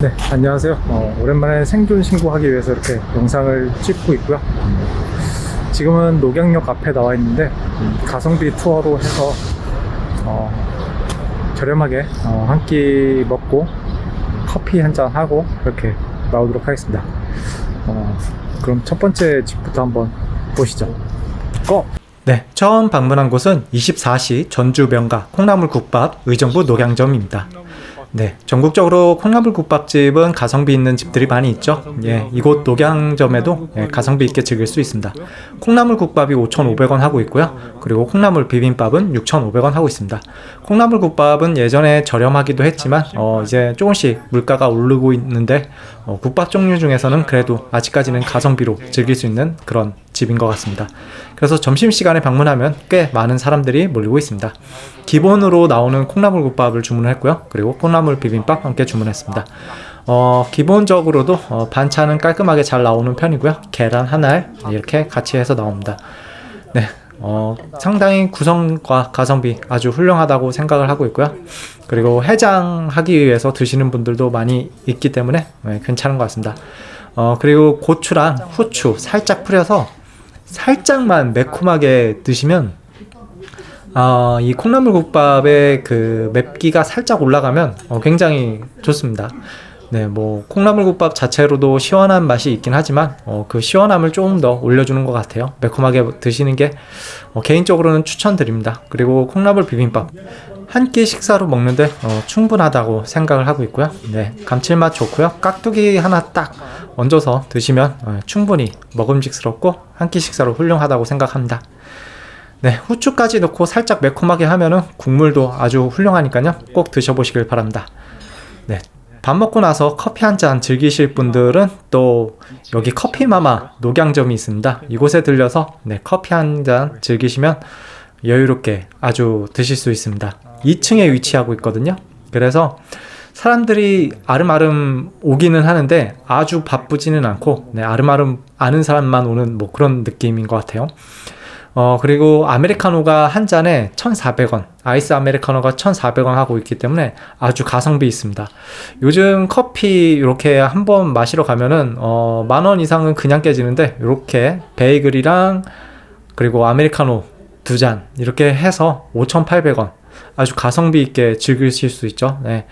네, 안녕하세요. 어, 오랜만에 생존 신고하기 위해서 이렇게 영상을 찍고 있고요. 지금은 녹양역 앞에 나와 있는데 음, 가성비 투어로 해서 어, 저렴하게 어, 한끼 먹고 커피 한 잔 하고 이렇게 나오도록 하겠습니다. 어, 그럼 첫 번째 집부터 한번 보시죠. 고! 네, 처음 방문한 곳은 24시 전주 명가 콩나물 국밥 의정부 녹양점입니다. 네, 전국적으로 콩나물 국밥집은 가성비 있는 집들이 많이 있죠. 예, 이곳 녹양점에도 예, 가성비 있게 즐길 수 있습니다. 콩나물 국밥이 5,500원 하고 있고요. 그리고 콩나물 비빔밥은 6,500원 하고 있습니다. 콩나물 국밥은 예전에 저렴하기도 했지만 어, 이제 조금씩 물가가 오르고 있는데 어, 국밥 종류 중에서는 그래도 아직까지는 가성비로 즐길 수 있는 그런 집인 것 같습니다. 그래서 점심시간에 방문하면 꽤 많은 사람들이 몰리고 있습니다. 기본으로 나오는 콩나물 국밥을 주문했고요. 그리고 콩나물 비빔밥 함께 주문했습니다. 어, 기본적으로도 어, 반찬은 깔끔하게 잘 나오는 편이고요. 계란 한알 이렇게 같이 해서 나옵니다. 네, 어, 상당히 구성과 가성비 아주 훌륭하다고 생각을 하고 있고요. 그리고 해장하기 위해서 드시는 분들도 많이 있기 때문에 네, 괜찮은 것 같습니다. 어, 그리고 고추랑 후추 살짝 뿌려서 살짝만 매콤하게 드시면 어, 이 콩나물 국밥의 그 맵기가 살짝 올라가면 어, 굉장히 좋습니다. 네, 뭐 콩나물 국밥 자체로도 시원한 맛이 있긴 하지만 어, 그 시원함을 조금 더 올려주는 것 같아요. 매콤하게 드시는 게 어, 개인적으로는 추천드립니다. 그리고 콩나물 비빔밥 한 끼 식사로 먹는데 어, 충분하다고 생각을 하고 있고요. 네, 감칠맛 좋고요. 깍두기 하나 딱 얹어서 드시면 어, 충분히 먹음직스럽고 한 끼 식사로 훌륭하다고 생각합니다. 네, 후추까지 넣고 살짝 매콤하게 하면은 국물도 아주 훌륭하니까요. 꼭 드셔보시길 바랍니다. 네, 밥 먹고 나서 커피 한 잔 즐기실 분들은 또 여기 커피마마 녹양점이 있습니다. 이곳에 들려서 네, 커피 한 잔 즐기시면 여유롭게 아주 드실 수 있습니다. 2층에 위치하고 있거든요. 그래서 사람들이 아름아름 오기는 하는데 아주 바쁘지는 않고 네, 아름아름 아는 사람만 오는 뭐 그런 느낌인 것 같아요. 어, 그리고 아메리카노가 한 잔에 1,400원, 아이스 아메리카노가 1,400원 하고 있기 때문에 아주 가성비 있습니다. 요즘 커피 이렇게 한 번 마시러 가면은, 어, 만 원 이상은 그냥 깨지는데, 이렇게 베이글이랑 그리고 아메리카노 두 잔, 이렇게 해서 5,800원. 아주 가성비 있게 즐기실 수 있죠. 네.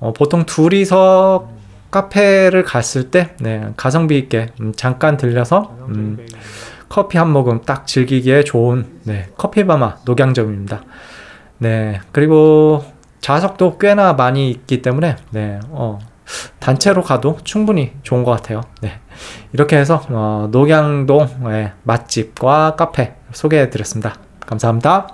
어, 보통 둘이서 카페를 갔을 때, 네, 가성비 있게 음, 잠깐 들려서, 음, 커피 한 모금 딱 즐기기에 좋은 네, 커피바마 녹양점입니다. 네, 그리고 좌석도 꽤나 많이 있기 때문에 네, 어, 단체로 가도 충분히 좋은 것 같아요. 네, 이렇게 해서 어, 녹양동 네, 맛집과 카페 소개해드렸습니다. 감사합니다.